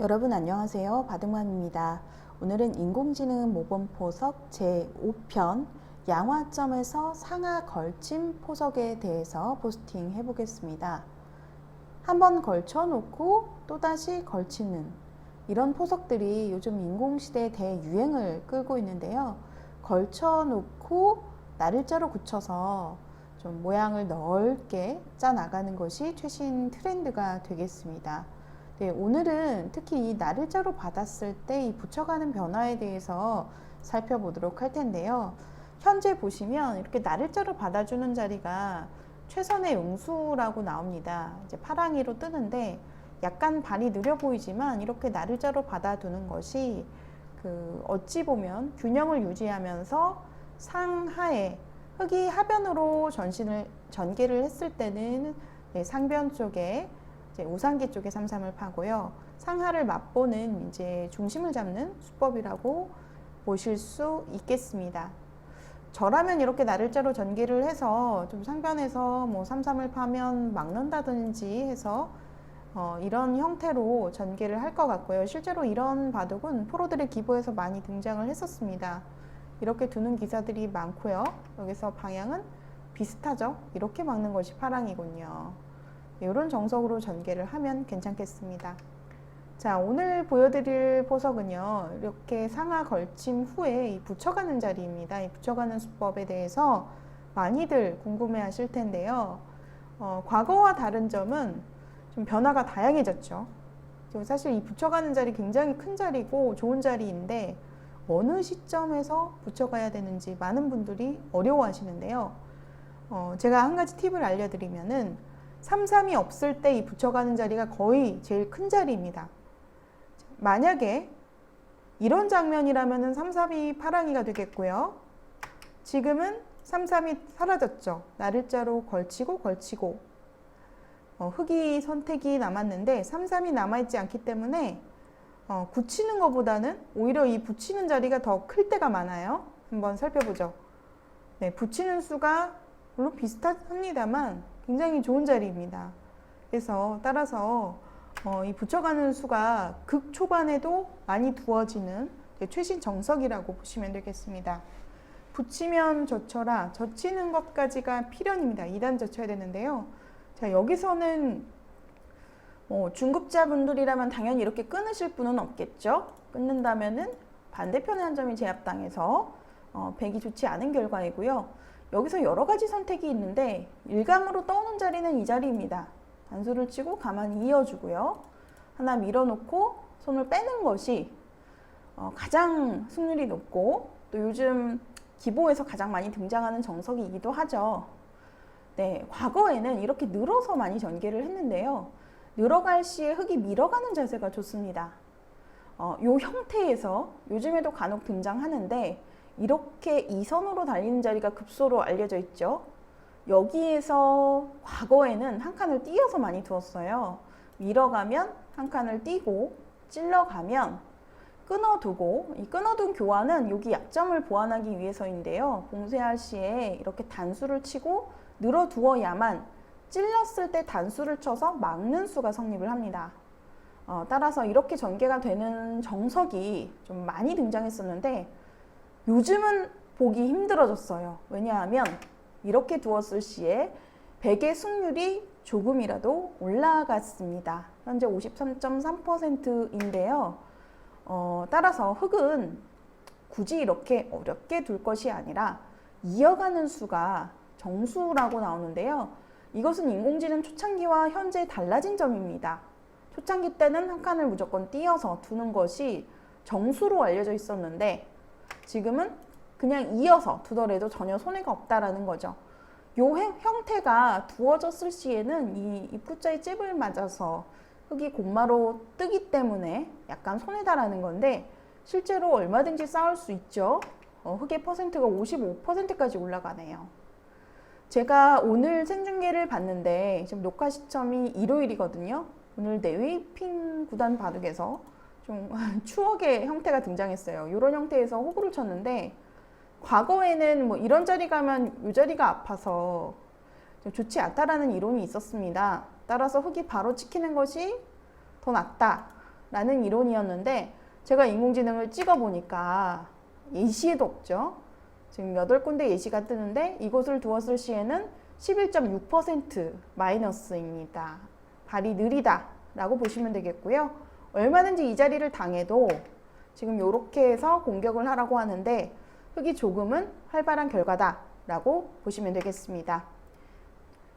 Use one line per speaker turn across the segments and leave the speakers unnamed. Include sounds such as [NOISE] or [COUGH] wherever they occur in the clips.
여러분 안녕하세요. 바둑맘입니다. 오늘은 인공지능 모범 포석 제5편 양화점에서 상하 걸침 포석에 대해서 포스팅 해보겠습니다. 한 번 걸쳐 놓고 또다시 걸치는 이런 포석들이 요즘 인공시대 대유행을 끌고 있는데요. 걸쳐 놓고 날일자로 굳혀서 좀 모양을 넓게 짜 나가는 것이 최신 트렌드가 되겠습니다. 네, 오늘은 특히 이 날일자로 받았을 때 이 붙여가는 변화에 대해서 살펴보도록 할 텐데요. 현재 보시면 이렇게 날일자로 받아주는 자리가 최선의 응수라고 나옵니다. 이제 파랑이로 뜨는데 약간 반이 느려 보이지만 이렇게 날일자로 받아두는 것이 그 어찌 보면 균형을 유지하면서 상하에 흙이 하변으로 전신을 전개를 했을 때는 네, 상변 쪽에 이제 우상기 쪽에 삼삼을 파고요. 상하를 맛보는 이제 중심을 잡는 수법이라고 보실 수 있겠습니다. 저라면 이렇게 날일자로 전개를 해서 좀 상변에서 뭐 삼삼을 파면 막는다든지 해서 어, 이런 형태로 전개를 할 것 같고요. 실제로 이런 바둑은 프로들의 기보에서 많이 등장을 했었습니다. 이렇게 두는 기사들이 많고요. 여기서 방향은 비슷하죠. 이렇게 막는 것이 파랑이군요. 이런 정석으로 전개를 하면 괜찮겠습니다. 자, 오늘 보여드릴 포석은요, 이렇게 상하 걸침 후에 이 붙여가는 자리입니다. 이 붙여가는 수법에 대해서 많이들 궁금해 하실 텐데요. 어, 과거와 다른 점은 좀 변화가 다양해졌죠. 사실 이 붙여가는 자리 굉장히 큰 자리고 좋은 자리인데, 어느 시점에서 붙여가야 되는지 많은 분들이 어려워 하시는데요. 어, 제가 한 가지 팁을 알려드리면은, 3, 3이 없을 때 이 붙여가는 자리가 거의 제일 큰 자리입니다. 만약에 이런 장면이라면 3, 3이 파랑이가 되겠고요. 지금은 3, 3이 사라졌죠. 날일자로 걸치고 걸치고 어, 흑이 선택이 남았는데 3, 3이 남아있지 않기 때문에 어, 굳히는 것보다는 오히려 이 붙이는 자리가 더 클 때가 많아요. 한번 살펴보죠. 네, 붙이는 수가 물론 비슷합니다만 굉장히 좋은 자리입니다. 그래서 따라서 어, 이 붙여가는 수가 극 초반에도 많이 두어지는 최신 정석이라고 보시면 되겠습니다. 붙이면 젖혀라. 젖히는 것까지가 필연입니다. 2단 젖혀야 되는데요. 자, 여기서는 뭐 중급자분들이라면 당연히 이렇게 끊으실 분은 없겠죠. 끊는다면은 반대편의 한 점이 제압당해서 어, 백이 좋지 않은 결과이고요. 여기서 여러 가지 선택이 있는데 일감으로 떠오는 자리는 이 자리입니다. 단수를 치고 가만히 이어주고요. 하나 밀어놓고 손을 빼는 것이 어, 가장 승률이 높고 또 요즘 기보에서 가장 많이 등장하는 정석이기도 하죠. 네, 과거에는 이렇게 늘어서 많이 전개를 했는데요. 늘어갈 시에 흙이 밀어가는 자세가 좋습니다. 어, 요 형태에서 요즘에도 간혹 등장하는데 이렇게 이선으로 달리는 자리가 급소로 알려져 있죠. 여기에서 과거에는 한 칸을 띄어서 많이 두었어요. 밀어가면 한 칸을 띄고 찔러가면 끊어두고 이 끊어둔 교환은 여기 약점을 보완하기 위해서인데요. 봉쇄할 시에 이렇게 단수를 치고 늘어두어야만 찔렀을 때 단수를 쳐서 막는 수가 성립을 합니다. 어, 따라서 이렇게 전개가 되는 정석이 좀 많이 등장했었는데 요즘은 보기 힘들어졌어요. 왜냐하면 이렇게 두었을 시에 백의 승률이 조금이라도 올라갔습니다. 현재 53.3%인데요. 어, 따라서 흙은 굳이 이렇게 어렵게 둘 것이 아니라 이어가는 수가 정수라고 나오는데요. 이것은 인공지능 초창기와 현재 달라진 점입니다. 초창기 때는 한 칸을 무조건 띄어서 두는 것이 정수로 알려져 있었는데 지금은 그냥 이어서 두더라도 전혀 손해가 없다라는 거죠. 요 형태가 두어졌을 시에는 이 입구자의 찝을 맞아서 흙이 곧마로 뜨기 때문에 약간 손해다라는 건데 실제로 얼마든지 쌓을 수 있죠. 어, 흙의 퍼센트가 55%까지 올라가네요. 제가 오늘 생중계를 봤는데 지금 녹화 시점이 일요일이거든요. 오늘 네웨이핑 구단 바둑에서 좀 [LAUGHS] 추억의 형태가 등장했어요. 이런 형태에서 호구를 쳤는데 과거에는 뭐 이런 자리 가면 이 자리가 아파서 좋지 않다라는 이론이 있었습니다. 따라서 흙이 바로 찍히는 것이 더 낫다. 라는 이론이었는데 제가 인공지능을 찍어 보니까 예시에도 없죠. 지금 8군데 예시가 뜨는데 이곳을 두었을 시에는 11.6% 마이너스입니다. 발이 느리다 라고 보시면 되겠고요. 얼마든지 이 자리를 당해도 지금 이렇게 해서 공격을 하라고 하는데 흙이 조금은 활발한 결과다 라고 보시면 되겠습니다.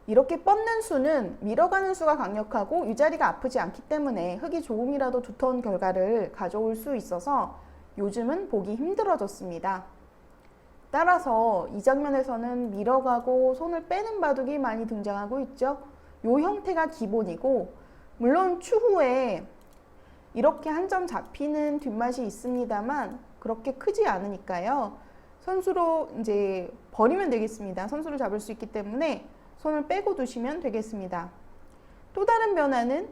이렇게 뻗는 수는 밀어가는 수가 강력하고 윗자리가 아프지 않기 때문에 흙이 조금이라도 두터운 결과를 가져올 수 있어서 요즘은 보기 힘들어졌습니다. 따라서 이 장면에서는 밀어가고 손을 빼는 바둑이 많이 등장하고 있죠. 요 형태가 기본이고 물론 추후에 이렇게 한 점 잡히는 뒷맛이 있습니다만 그렇게 크지 않으니까요. 선수로 이제 버리면 되겠습니다. 선수로 잡을 수 있기 때문에 손을 빼고 두시면 되겠습니다. 또 다른 변화는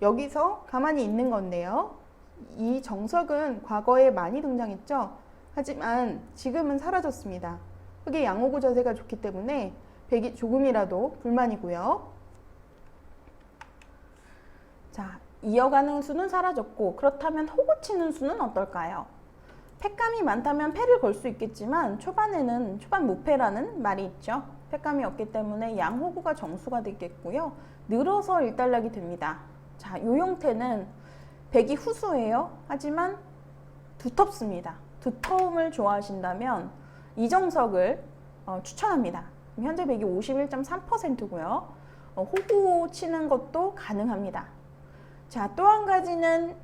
여기서 가만히 있는 건데요. 이 정석은 과거에 많이 등장했죠. 하지만 지금은 사라졌습니다. 흙의 양호구 자세가 좋기 때문에 백이 조금이라도 불만이고요. 자, 이어가는 수는 사라졌고 그렇다면 호구 치는 수는 어떨까요? 패감이 많다면 패를 걸 수 있겠지만 초반에는 초반 무패라는 말이 있죠. 패감이 없기 때문에 양호구가 정수가 되겠고요. 늘어서 일단락이 됩니다. 자, 이 형태는 백이 후수예요. 하지만 두텁습니다. 두터움을 좋아하신다면 이정석을 어, 추천합니다. 현재 백이 51.3%고요. 어, 호구 치는 것도 가능합니다. 자, 또 한 가지는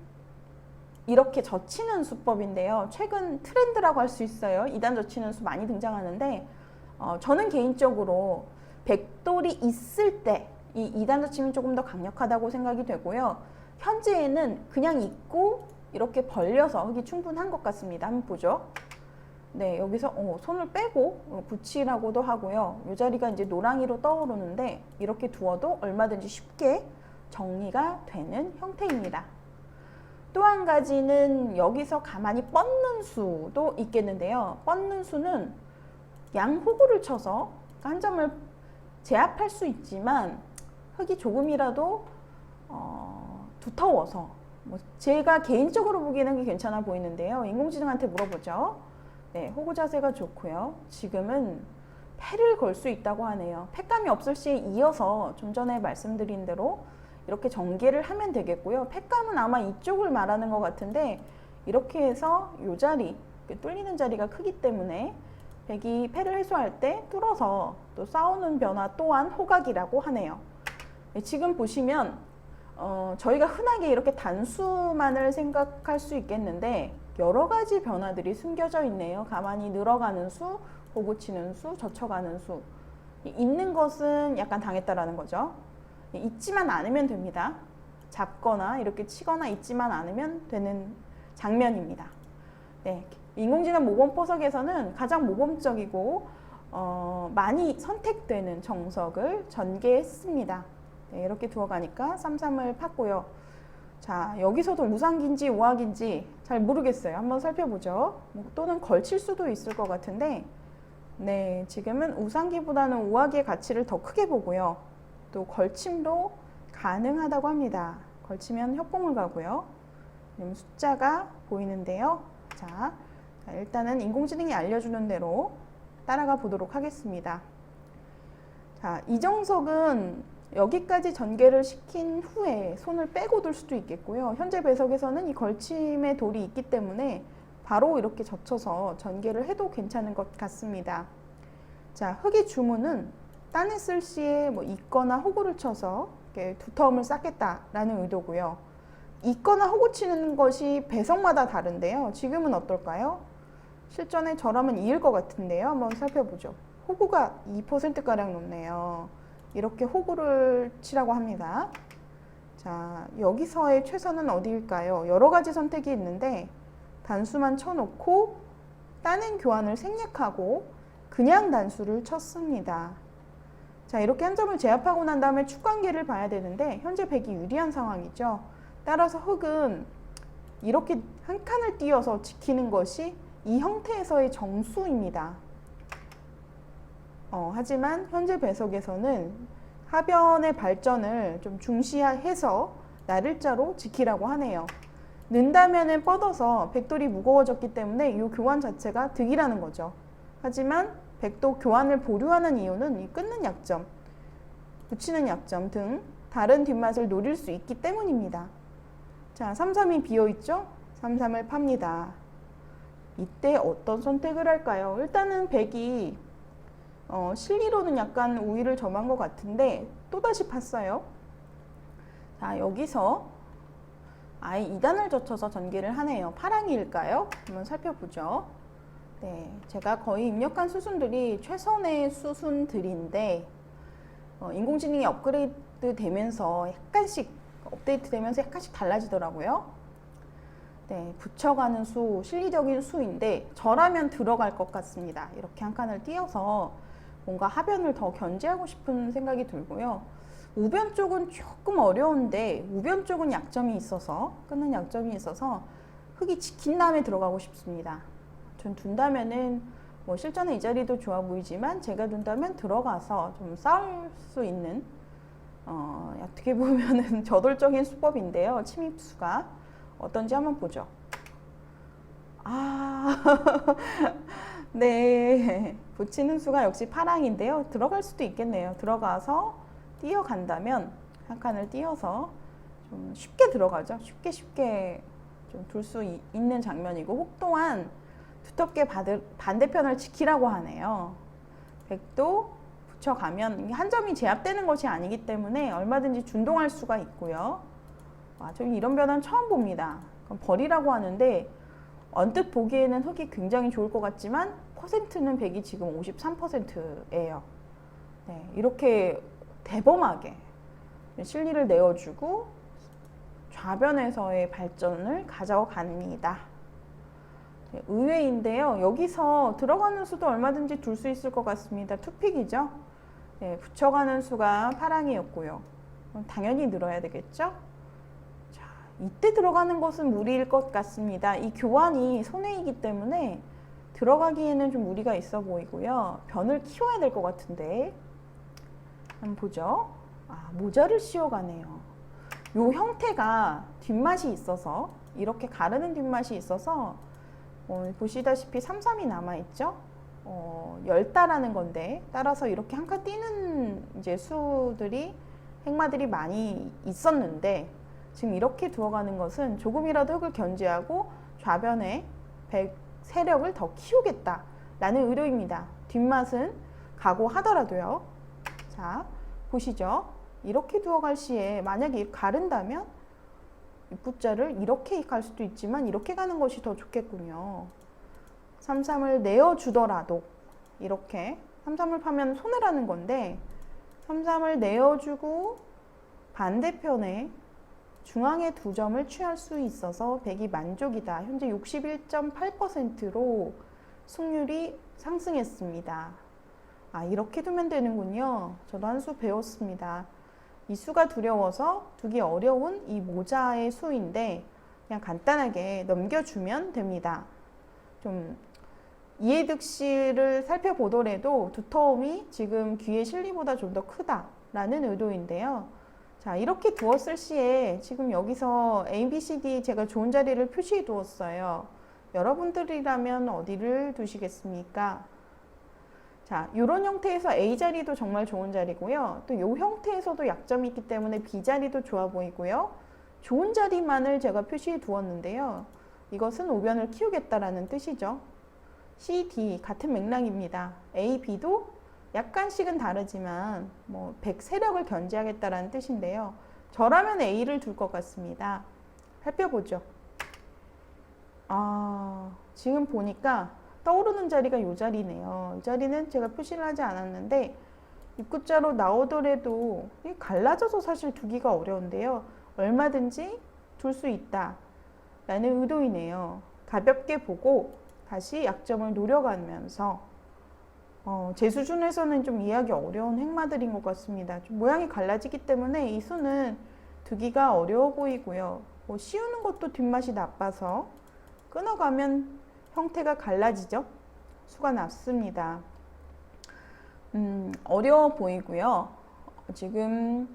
이렇게 젖히는 수법인데요. 최근 트렌드라고 할 수 있어요. 2단 젖히는 수 많이 등장하는데 어, 저는 개인적으로 백돌이 있을 때이 2단 젖힘이 조금 더 강력하다고 생각이 되고요. 현재에는 그냥 있고 이렇게 벌려서 흙이 충분한 것 같습니다. 한번 보죠. 네, 여기서 어, 손을 빼고 어, 붙이라고도 하고요. 이 자리가 이제 노랑이로 떠오르는데 이렇게 두어도 얼마든지 쉽게 정리가 되는 형태입니다. 또 한 가지는 여기서 가만히 뻗는 수도 있겠는데요. 뻗는 수는 양호구를 쳐서 한 점을 제압할 수 있지만 흙이 조금이라도 어, 두터워서 뭐 제가 개인적으로 보기에는 괜찮아 보이는데요. 인공지능한테 물어보죠. 네, 호구 자세가 좋고요. 지금은 패를 걸 수 있다고 하네요. 패감이 없을 시에 이어서 좀 전에 말씀드린 대로 이렇게 전개를 하면 되겠고요. 패감은 아마 이쪽을 말하는 것 같은데 이렇게 해서 이 자리, 뚫리는 자리가 크기 때문에 백이 패를 해소할 때 뚫어서 또 싸우는 변화 또한 호각이라고 하네요. 네, 지금 보시면 어, 저희가 흔하게 이렇게 단수만을 생각할 수 있겠는데 여러 가지 변화들이 숨겨져 있네요. 가만히 늘어가는 수, 보고 치는 수, 젖혀가는 수. 있는 것은 약간 당했다라는 거죠. 있지만 않으면 됩니다. 잡거나 이렇게 치거나 있지만 않으면 되는 장면입니다. 네, 인공지능 모범 포석에서는 가장 모범적이고 어, 많이 선택되는 정석을 전개했습니다. 네, 이렇게 두어가니까 쌈쌈을 팠고요. 자, 여기서도 우상기인지 우악인지 잘 모르겠어요. 한번 살펴보죠. 뭐, 또는 걸칠 수도 있을 것 같은데, 네, 지금은 우상기보다는 우악의 가치를 더 크게 보고요. 또 걸침도 가능하다고 합니다. 걸치면 협공을 가고요. 숫자가 보이는데요. 자, 자, 일단은 인공지능이 알려주는 대로 따라가 보도록 하겠습니다. 자, 이정석은 여기까지 전개를 시킨 후에 손을 빼고 둘 수도 있겠고요. 현재 배석에서는 이 걸침의 돌이 있기 때문에 바로 이렇게 젖혀서 전개를 해도 괜찮은 것 같습니다. 자, 흙의 주문은 따냈을 시에 뭐 있거나 호구를 쳐서 두터움을 쌓겠다라는 의도고요. 있거나 호구 치는 것이 배석마다 다른데요. 지금은 어떨까요? 실전에 저라면 이을 것 같은데요. 한번 살펴보죠. 호구가 2%가량 높네요. 이렇게 호구를 치라고 합니다. 자, 여기서의 최선은 어디일까요? 여러 가지 선택이 있는데 단수만 쳐놓고 따는 교환을 생략하고 그냥 단수를 쳤습니다. 자, 이렇게 한 점을 제압하고 난 다음에 축 관계를 봐야 되는데 현재 백이 유리한 상황이죠. 따라서 흙은 이렇게 한 칸을 띄어서 지키는 것이 이 형태에서의 정수입니다. 어, 하지만 현재 배석에서는 하변의 발전을 좀 중시해서 나를자로 지키라고 하네요. 는다면은 뻗어서 백돌이 무거워졌기 때문에 이 교환 자체가 득이라는 거죠. 하지만 백도 교환을 보류하는 이유는 이 끊는 약점, 붙이는 약점 등 다른 뒷맛을 노릴 수 있기 때문입니다. 자, 3, 3이 비어있죠? 3, 3을 팝니다. 이때 어떤 선택을 할까요? 일단은 백이 어, 실리로는 약간 우위를 점한 것 같은데 또다시 팠어요. 자, 여기서 아예 2단을 젖혀서 전개를 하네요. 파랑이일까요? 한번 살펴보죠. 네, 제가 거의 입력한 수순들이 최선의 수순들인데 어, 인공지능이 업그레이드 되면서 약간씩 업데이트 되면서 약간씩 달라지더라고요. 네, 붙여가는 수, 실리적인 수인데 저라면 들어갈 것 같습니다. 이렇게 한 칸을 띄어서 뭔가 하변을 더 견제하고 싶은 생각이 들고요. 우변 쪽은 조금 어려운데 우변 쪽은 약점이 있어서 끊는 약점이 있어서 흙이 지킨 다음에 들어가고 싶습니다. 전 둔다면은 뭐 실전에 이 자리도 좋아 보이지만 제가 둔다면 들어가서 좀 싸울 수 있는 어, 어떻게 보면은 [LAUGHS] 저돌적인 수법인데요. 침입수가 어떤지 한번 보죠. 아, [LAUGHS] 네. 붙이는 수가 역시 파랑인데요. 들어갈 수도 있겠네요. 들어가서 뛰어간다면 한 칸을 띄어서 좀 쉽게 들어가죠. 쉽게 쉽게 좀 둘 수 있는 장면이고 혹 또한 두텁게 받을, 반대편을 지키라고 하네요. 백도 붙여가면 이게 한 점이 제압되는 것이 아니기 때문에 얼마든지 준동할 수가 있고요. 와, 저 이런 변화는 처음 봅니다. 그럼 벌이라고 하는데 언뜻 보기에는 흙이 굉장히 좋을 것 같지만 퍼센트는 백이 지금 53%예요. 네, 이렇게 대범하게 실리를 내어주고 좌변에서의 발전을 가져갑니다. 네, 의외인데요. 여기서 들어가는 수도 얼마든지 둘 수 있을 것 같습니다. 투픽이죠. 네, 붙여가는 수가 파랑이었고요. 당연히 늘어야 되겠죠? 자, 이때 들어가는 것은 무리일 것 같습니다. 이 교환이 손해이기 때문에 들어가기에는 좀 무리가 있어 보이고요. 변을 키워야 될 것 같은데 한번 보죠. 아, 모자를 씌워가네요. 요 형태가 뒷맛이 있어서 이렇게 가르는 뒷맛이 있어서 어, 보시다시피 33이 남아있죠? 어, 열다라는 건데 따라서 이렇게 한칸 띄는 이제 수들이 행마들이 많이 있었는데 지금 이렇게 두어가는 것은 조금이라도 흙을 견제하고 좌변에 백 세력을 더 키우겠다라는 의도입니다. 뒷맛은 각오하더라도요. 자 보시죠. 이렇게 두어갈 시에 만약에 가른다면 입구자를 이렇게 갈 수도 있지만 이렇게 가는 것이 더 좋겠군요. 33을 내어주더라도 이렇게 33을 파면 손해라는 건데 33을 내어주고 반대편에 중앙에 두 점을 취할 수 있어서 100이 만족이다. 현재 61.8%로 승률이 상승했습니다. 아, 이렇게 두면 되는군요. 저도 한 수 배웠습니다. 이 수가 두려워서 두기 어려운 이 모자의 수인데 그냥 간단하게 넘겨주면 됩니다. 좀 이해득실을 살펴보더라도 두터움이 지금 귀의 실리보다 좀 더 크다라는 의도인데요. 자, 이렇게 두었을 시에 지금 여기서 A, B, C, D 제가 좋은 자리를 표시해 두었어요. 여러분들이라면 어디를 두시겠습니까? 자, 이런 형태에서 A 자리도 정말 좋은 자리고요. 또 이 형태에서도 약점이 있기 때문에 B 자리도 좋아 보이고요. 좋은 자리만을 제가 표시해 두었는데요. 이것은 오변을 키우겠다라는 뜻이죠. C, D 같은 맥락입니다. A, B도 약간씩은 다르지만 뭐 100 세력을 견제하겠다라는 뜻인데요. 저라면 A를 둘 것 같습니다. 살펴보죠. 아, 지금 보니까 떠오르는 자리가 이 자리네요. 이 자리는 제가 표시를 하지 않았는데 입구자로 나오더라도 갈라져서 사실 두기가 어려운데요. 얼마든지 둘 수 있다. 라는 의도이네요. 가볍게 보고 다시 약점을 노려가면서 어, 제 수준에서는 좀 이해하기 어려운 행마들인 것 같습니다. 좀 모양이 갈라지기 때문에 이 수는 두기가 어려워 보이고요. 뭐 씌우는 것도 뒷맛이 나빠서 끊어가면 형태가 갈라지죠. 수가 났습니다. 음, 어려워 보이고요. 지금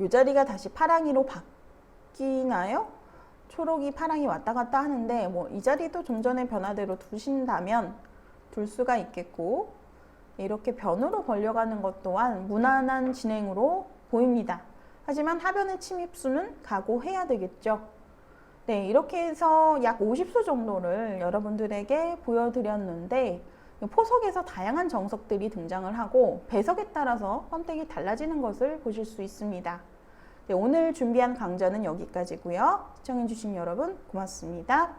요 자리가 다시 파랑이로 바뀌나요? 초록이 파랑이 왔다 갔다 하는데 뭐 이 자리도 좀 전에 변화대로 두신다면 둘 수가 있겠고 이렇게 변으로 벌려가는 것 또한 무난한 진행으로 보입니다. 하지만 하변의 침입수는 각오해야 되겠죠. 네, 이렇게 해서 약 50수 정도를 여러분들에게 보여드렸는데 포석에서 다양한 정석들이 등장을 하고 배석에 따라서 선택이 달라지는 것을 보실 수 있습니다. 네, 오늘 준비한 강좌는 여기까지고요. 시청해주신 여러분 고맙습니다.